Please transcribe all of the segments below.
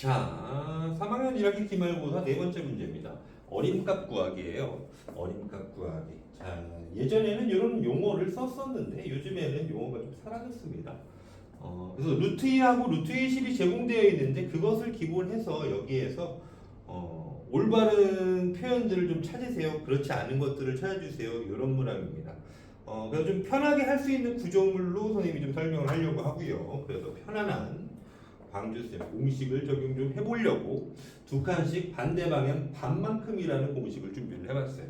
자, 3학년 1학기 기말고사 네 번째 문제입니다. 어림값 구하기예요. 어림값 구하기. 자, 예전에는 이런 용어를 썼었는데 요즘에는 용어가 좀 사라졌습니다. 어, 그래서 루트 2하고 루트 20이 제공되어 있는데 그것을 기본해서 여기에서 어, 올바른 표현들을 좀 찾으세요. 그렇지 않은 것들을 찾아주세요. 이런 문항입니다. 어, 그래서 좀 편하게 할 수 있는 구조물로 선생님이 좀 설명을 하려고 하고요. 그래서 편안한 광주쌤 공식을 적용 좀 해보려고 두 칸씩 반대 방향 반만큼이라는 공식을 준비를 해봤어요.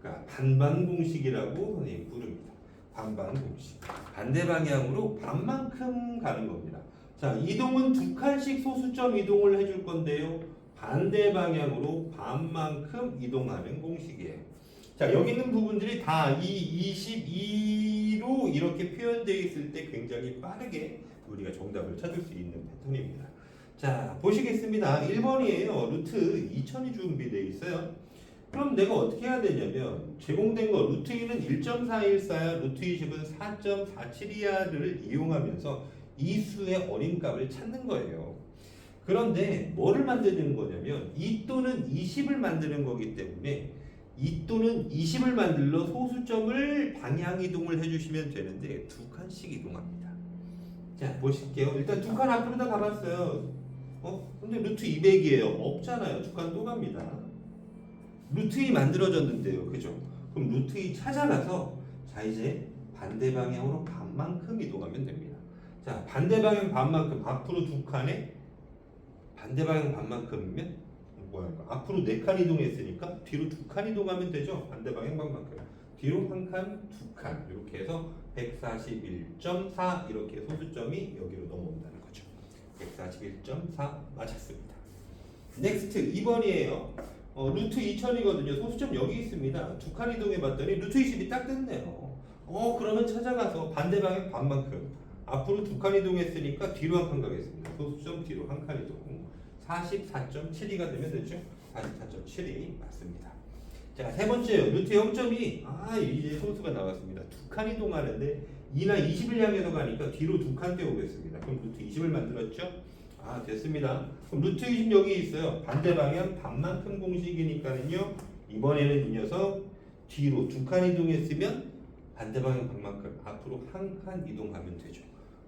그러니까 반반 공식이라고 선생님 부릅니다. 반반 공식. 반대 방향으로 반만큼 가는 겁니다. 자, 이동은 두 칸씩 소수점 이동을 해줄 건데요. 반대 방향으로 반만큼 이동하는 공식이에요. 자, 여기 있는 부분들이 다 이 22로 이렇게 표현되어 있을 때 굉장히 빠르게 우리가 정답을 찾을 수 있는 패턴입니다. 자, 보시겠습니다. 1번이에요. 루트 2000이 준비되어 있어요. 그럼 내가 어떻게 해야 되냐면 제공된 거 루트 2는 1.414야, 루트 20은 4.472야를 이용하면서 이 수의 어림값을 찾는 거예요. 그런데 뭐를 만드는 거냐면 이 또는 20을 만드는 거기 때문에 이 또는 20을 만들러 소수점을 방향 이동을 해주시면 되는데 두 칸씩 이동합니다. 자 보실게요. 일단 두 칸 앞으로 다 가봤어요. 어? 근데 루트 200이에요. 없잖아요. 두 칸 또 갑니다. 루트 2 만들어졌는데요. 그죠? 그럼 루트 2 찾아가서 자 이제 반대 방향으로 반만큼 이동하면 됩니다. 자 반대 방향 반만큼 앞으로 두 칸에 반대 방향 반만큼이면 이거 앞으로 네 칸 이동했으니까 뒤로 두 칸 이동하면 되죠. 반대 방향 반만큼. 뒤로 한 칸, 두 칸 이렇게 해서 141.4 이렇게 소수점이 여기로 넘어온다는 거죠. 141.4 맞았습니다. 넥스트 2번이에요. 어, 루트 2000이거든요. 소수점 여기 있습니다. 두 칸 이동해 봤더니 루트 20이 딱 됐네요. 어 그러면 찾아가서 반대 방향 반만큼 앞으로 두 칸 이동했으니까 뒤로 한 칸 가겠습니다. 소수점 뒤로 한 칸 이동. 44.72가 되면 되죠. 44.72 맞습니다. 자, 세 번째요. 루트 0.2. 아, 이제 소수가 나왔습니다. 두 칸 이 동하는데 2나 20을 향해서 가니까 뒤로 두 칸 떼오겠습니다. 그럼 루트 20을 만들었죠? 아, 됐습니다. 그럼 루트 20 여기 있어요. 반대 방향 반만큼 공식이니까는요. 이번에는 이 녀석 뒤로 두 칸 이동했으면 반대 방향 반만큼 앞으로 한 칸 이동하면 되죠.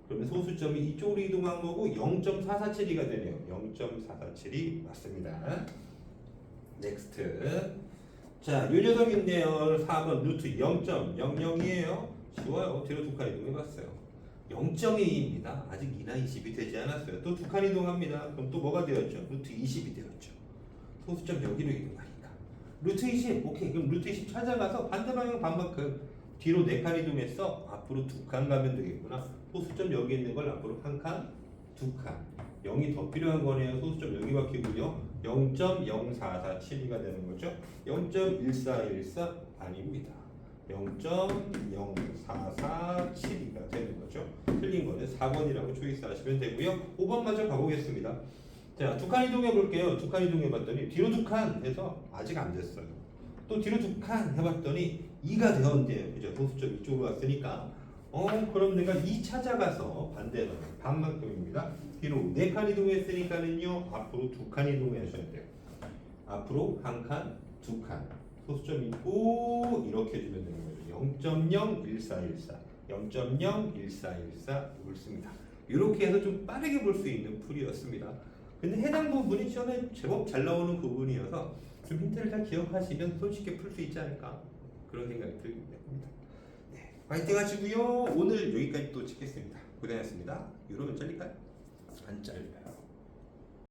그러면 소수점이 이쪽으로 이동한 거고 0.447이가 되네요. 0.447이 맞습니다. 넥스트. 자, 요 녀석인데요. 4번 루트 0.00이에요. 쉬워요. 뒤로 두 칸 이동해봤어요. 0.2입니다. 아직 2나 20이 되지 않았어요. 또 두 칸 이동합니다. 그럼 또 뭐가 되었죠? 루트 20이 되었죠. 소수점 여기로 이동하니까. 루트 20. 오케이. 그럼 루트 20 찾아가서 반대 방향 반만큼 뒤로 네 칸 이동해서 앞으로 두 칸 가면 되겠구나. 소수점 여기 있는 걸 앞으로 한 칸, 두 칸. 0이 더 필요한 거네요. 소수점 여기 박히고요. 0.0447이가 되는 거죠. 0.1414 아닙니다. 0.0447이가 되는 거죠. 틀린 거는 4번이라고 초이스 하시면 되고요. 5번 마저 가보겠습니다. 자, 두 칸 이동해 볼게요. 두 칸 이동해 봤더니 뒤로 두 칸 해서 아직 안 됐어요. 또 뒤로 두칸 해봤더니 2가 되었는데요. 그죠? 소수점 이쪽으로 왔으니까 어 그럼 내가 2 찾아가서 반대로 반만큼입니다. 뒤로 4칸 이동했으니까는요. 앞으로 두칸 이동하셔야 돼요. 앞으로 한 칸, 두 칸. 소수점 있고 이렇게 해주면 되는 거죠. 0.01414, 0.01414 옳습니다. 이렇게 해서 좀 빠르게 볼 수 있는 풀이었습니다. 근데 해당 부분이 시험에 제법 잘 나오는 부분이어서 좀 힌트를 잘 기억하시면 손쉽게 풀 수 있지 않을까 그런 생각이 듭니다. 네, 파이팅 하시고요. 오늘 여기까지 또 찍겠습니다. 고생하셨습니다. 이러면 잘릴까요? 안 잘려요.